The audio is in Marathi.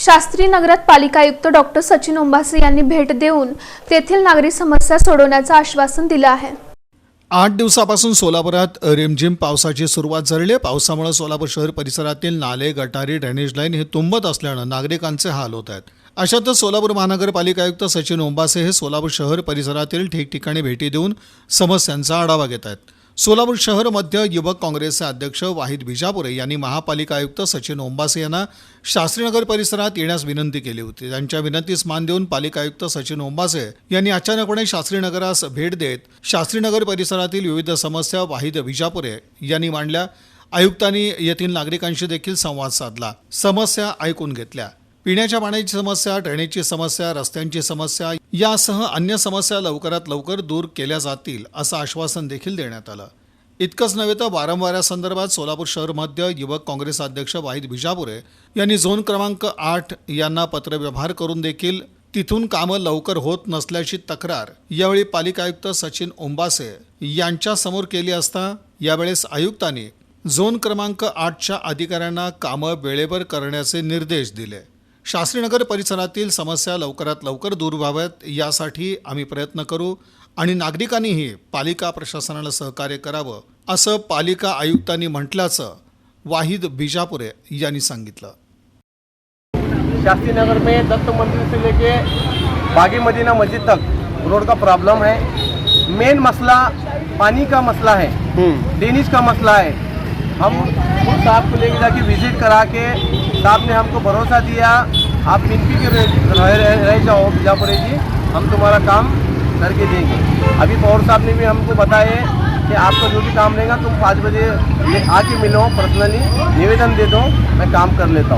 शास्त्री नगरात पालिका आयुक्त डॉक्टर सचिन ओंबासे यांनी भेट देऊन तेथील नागरी समस्या सोडवण्याचं आश्वासन दिलं आहे. आठ दिवसापासून सोलापुरात रिमझिम पावसाची सुरुवात झालेली आहे. पावसामुळे सोलापूर शहर परिसरातील नाले गटारी ड्रेनेज लाईन हे तुंबत असल्यानं नागरिकांचे हाल होत आहेत. अशातच सोलापूर महानगरपालिका आयुक्त सचिन ओंबासे हे सोलापूर शहर परिसरातील ठिकठिकाणी भेटी देऊन समस्यांचा आढावा घेत आहेत. सोलापूर शहर मध्य युवक काँग्रेसचे अध्यक्ष वाहिद भिजापुरे यांनी महापालिका आयुक्त सचिन ओंबासे यांना शास्त्रीनगर परिसरात येण्यास विनंती केली होती. त्यांच्या विनंतीस मान देऊन पालिका आयुक्त सचिन ओंबासे यांनी अचानकपणे शास्त्रीनगरास भेट देत शास्त्रीनगर परिसरातील विविध समस्या वाहिद भिजापुरे यांनी मांडल्या. आयुक्तांनी येथील नागरिकांशी देखील संवाद साधला. समस्या ऐकून घेतल्या. पिण्याच्या पाण्याची समस्या ड्रेनेजची समस्या रस्त्यांची समस्या यासह अन्य समस्या लवकरात लवकर दूर केल्या जातील असं आश्वासन देखील देण्यात आलं. इतकंच नव्हे तर वारंवार या संदर्भात सोलापूर शहर मध्य युवक काँग्रेस अध्यक्ष वाहिद भिजापुरे यांनी झोन क्रमांक आठ यांना पत्रव्यवहार करून देखील तिथून कामं लवकर होत नसल्याची तक्रार यावेळी पालिका आयुक्त सचिन ओंबासे यांच्या समोर केली असता यावेळेस आयुक्तांनी झोन क्रमांक आठच्या अधिकाऱ्यांना कामं वेळेवर करण्याचे निर्देश दिले. शास्त्रीनगर परिसरातील समस्या लवकरात लवकर दूर व्हाव्यात यासाठी आम्ही प्रयत्न करू आणि नागरिकांनीही पालिका प्रशासनाला सहकार्य करावं असं पालिका आयुक्तांनी म्हटल्याचं वाहिद बिजापुरे यांनी सांगितलं. शास्त्री नगर में दत्त मंदिर से लेके बागी मदीना मस्जिद तक रोड का प्रॉब्लम है मेन मसला पानी का मसला है ड्रेनेज का मसला है हम खुद साहब को लेके जाके विजिट करा के साहब ने हमको भरोसा दिया। आप मिनपी के रह, रह, जाओ बीजापुरे जी। हम तुम्हारा काम करके देंगे। अभी पवार साहब ने भी हमको बताए कि आपका जो भी काम रहेगा तुम पाँच बजे आके मिलो पर्सनली निवेदन दे दो मैं काम कर लेता हूँ।